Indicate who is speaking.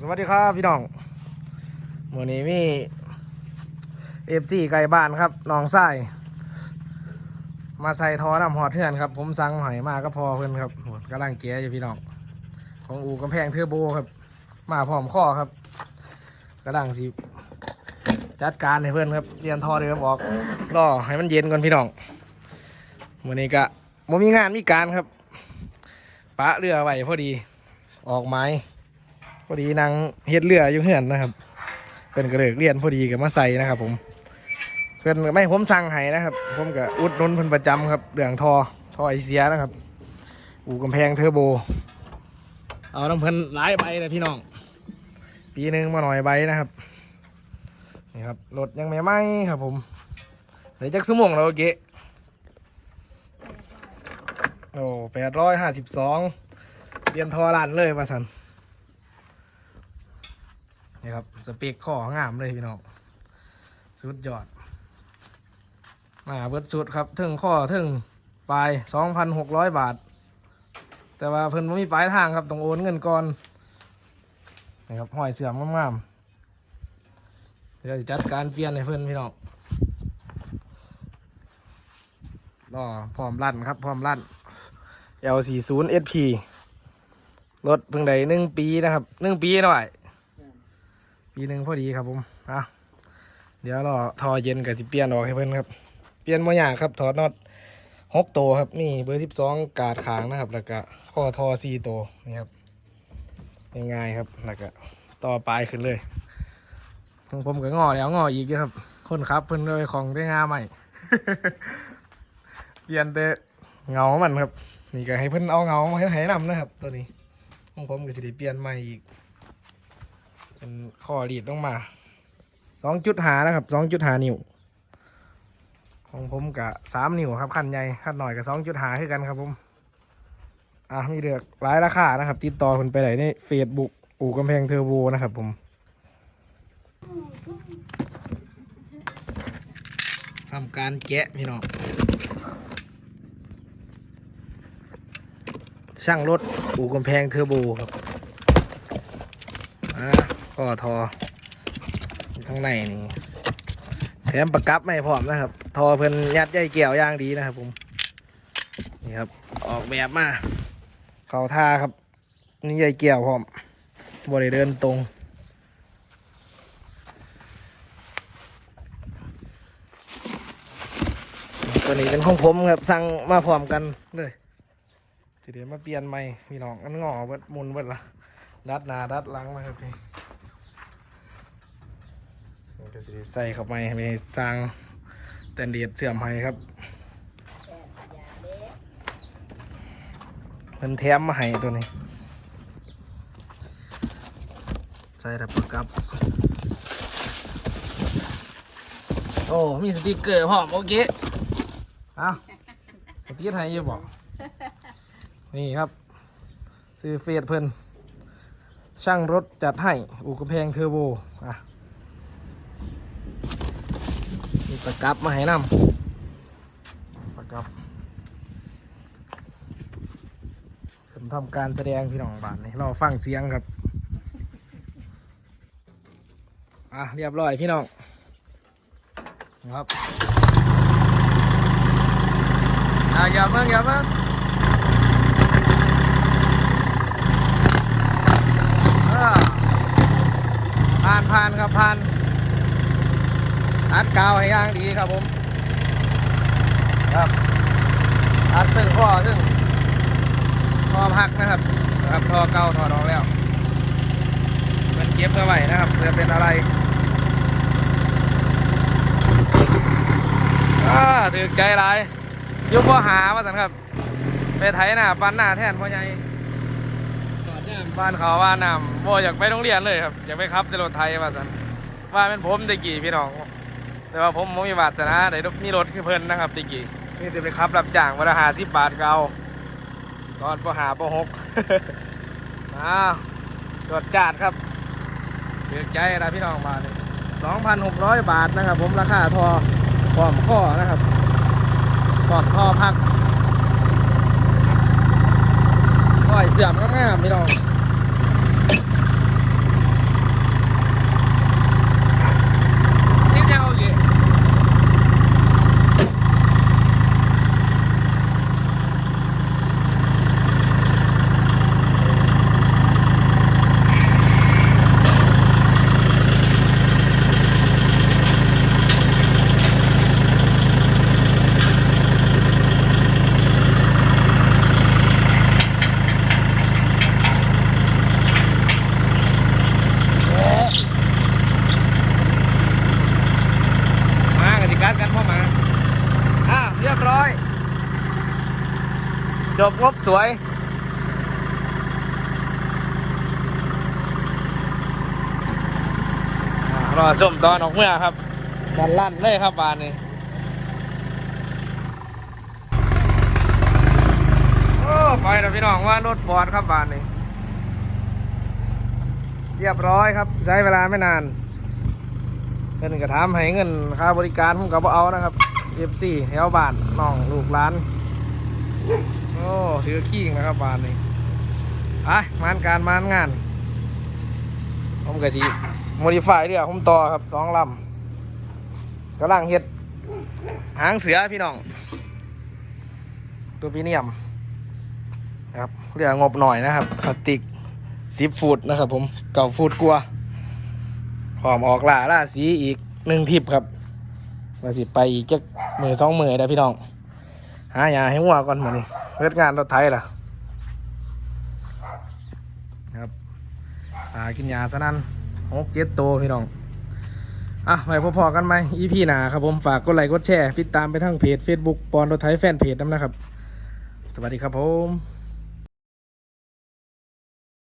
Speaker 1: สวัสดีครับพี่น้องวันนี้มีเอฟซีไก่บ้านครับน้องไส้มาใส่ทอน้ำหอดเทือนครับ ผมสั่งหอยมาก็พอเพื่อนครับกำลังเกียอยู่พี่น้อง ของอูกำแพงเทอร์โบครับ มาพร้อมข้อครับกำลังสิจัดการให้เพื่อนครับเรียนทอเดิมออกรอให้มันเย็นก่อนพี่น้องวันนี้ก็มมีงานมีการครับปะเรือไว้พอดีออกไม้ อดีนางเฮ็ดเรืออยู่เฮือนนะครับเป็นกระเลิกเรียนพอดีกับมาใส่นะครับ ผมเพื่อนไม่ผมสั่งให้นะครับ ผมกับอุดนุนเพิ่นประจำครับเรื่องทอทอไอเสียนะครับ อู่กำแพงเทอร์โบ เอาน้ำเพิ่นหลายใบเลยพี่น้อง ปีหนึ่งมาหน่อยใบนะครับนี่ครับรถยังไม่ไหมครับ ผมเดี๋ยวจักสมองแล้วโอเคโอ้แปดร้อยห้าสิบสองเรียนทอลันเลยมาสัน นี่ครับสเปกข้องามเลยพี่น้องสุดยอด มาเบิดสุดครับถึงข้อถึงปลายสองพันหกร้อยบาท แต่ว่าเพิ่นไม่มีปลายทางครับต้องโอนเงินก่อนนี่ครับห้อยเสื่อมงามๆเดี๋ยวจัดการเปลี่ยนให้เพิ่นพี่น้องก็พร้อมลั่นครับพร้อมลั่น L40 SP รถเพิ่งได้หนึ่งปีนะครับหนึ่งปีหน่อย ปีหนึ่งพอดีครับผมอะเดี๋ยวรอทอเย็นกับสิเปลี่ยนออกให้เพื่อนครับ เปลี่ยนมาอย่างครับถอดน็อตหกตัวครับนี่เบอร์สิบสองกาดขางนะครับ แล้วก็ข้อทอสี่ตัวนี่ครับง่ายๆครับแล้วก็ต่อปลายขึ้นเลยของผมก็งอแล้วงออีกครับ คนครับเพิ่นเลยของได้งาใหม่เปลี่ยนแต่เงามันครับ นี่ก็ให้เพิ่นเอาเงามาให้ให้นำนะครับ ตัวนี้ของผมก็จะได้เปลี่ยนใหม่อีก เป็นข้อรีดต้องมาสองจุดหานะครับสองจุดหานิ้วของผมกะสามนิ้วครับขั้นใหญ่ขั้นหน่อยกับสองจุดหาคือกันครับผมอะมีเลือกหลายราคานะครับ ติดต่อคนไปไหนในเฟซบุ๊กอู่กำแพงเทอร์โบนะครับผมทำการแกะพี่น้องช่างรถอู่กำแพงเทอร์โบครับ ก็ทอข้างในนี่แถมประกับไม่พร้อมนะครับ ทอเพิ่นยัดใยเกี่ยวย่างดีนะครับผมนี่ครับออกแบบมาเขาท่าครับ นี่ใยเกี่ยวพร้อมบริเดินตรงตัวนี้เป็นของผมครับสั่งมาพร้อมกันเลยจะเดี๋ยวมาเปลี่ยนใหม่พี่น้องอันงอเบิดมุนเบิดละดัดหนาดัดหลังนะครับนี่ ก็สิได้ใส่เข้าไปให้มันสร้างแตนเดียดเสื่อมให้ครับเพิ่นแถมมาให้ตัวนี้ ใส่ระประกับ โอ้ มีสติกเกอร์พร้อมโอเคเอาสติกให้อยู่บอก นี่ครับ ซื้อเฟซเพิ่นช่างรถจัดให้อู่กระแพงเทอร์โบ อะ มี ประกับมาให้นำประกับผมทำการแสดงพี่น้องบ้านนี่เราฟังเสียงครับ อะเรียบร้อยพี่น้องครับ อะอย่าเพิ่งอย่าเพิ่ง อ่าผ่านผ่านครับผ่านอัด กาวให้ย่างดีครับผม ครับอัดซึ่งข้อซึ่งข้อพักนะครับ ครับทอเก่าทอน้องแล้วมันเก็บเอาไว้นะครับเพื่อเป็นอะไรอ่าถือใจหลายยุบพ่อหามาสันครับ ไปไถหน้าปันหน้าแทนพ่อใหญ่บ้านเขาว่าน้ำโบอยากไปโรงเรียนเลยครับ อยากไปขับในรถไทยว่าสันว่าเป็นผมตะกี้พี่น้อง แต่ว่าผมมีบาทนะได้มีรถคือเพิ่นนะครับตะกี้นี่จะไปขับรับจ้างวันละหาสิบบาทเก่าตอนปหาปหกอ้าวจดจาดครับเดือดใจนะพี่น้องมาเลยสองพันหกร้อยบาทนะครับ ผมราคาทอพร้อมข้อนะครับพร้อมท่อพักก้อยเสื่อมง่ามๆพี่น้อง จบงบสวย รอส้มตอนออกเมื่อครับดันลั่นเลยครับบานนี้โอ้ไปแล้วพี่น้องว่ารถฟอร์ดครับบานนี้ เรียบร้อยครับ ใช้เวลาไม่นานเพิ่นกระทำให้เงินค่าบริการผมก็บ่เอานะครับเอฟซีแถวบ้านน้องลูกหลาน โอ้ถือขี้นะครับบานนี้ไปมานการมานงาน ผมกะสิโมดิฟายเรือผมต่อครับสองลำกำลังเฮ็ด หางเสือพี่น้อง ตัวพีเนียมนะครับเรืองบหน่อยนะครับพลาสติกสิบฟุตนะครับ ผมเก่าฟุตกลัวาพร้อมออกล่าล่าสีอีกหนึ่งทิปครับว่าสิไปอีกจักมือสองมือได้พี่น้อง หายาให้วัวก่อนมานี่เฮ็ดงานรถไทยล่ะครับหากินยาซะนั่นหกเจ็ดโตพี่น้องอะไว้พอๆกันไหมอีพีหนาครับผมฝากกดไลค์กดแชร์ติดตามไปทั้งเพจ Facebook ปอนรถไทยแฟนเพจน้ำนะครับ สวัสดีครับผม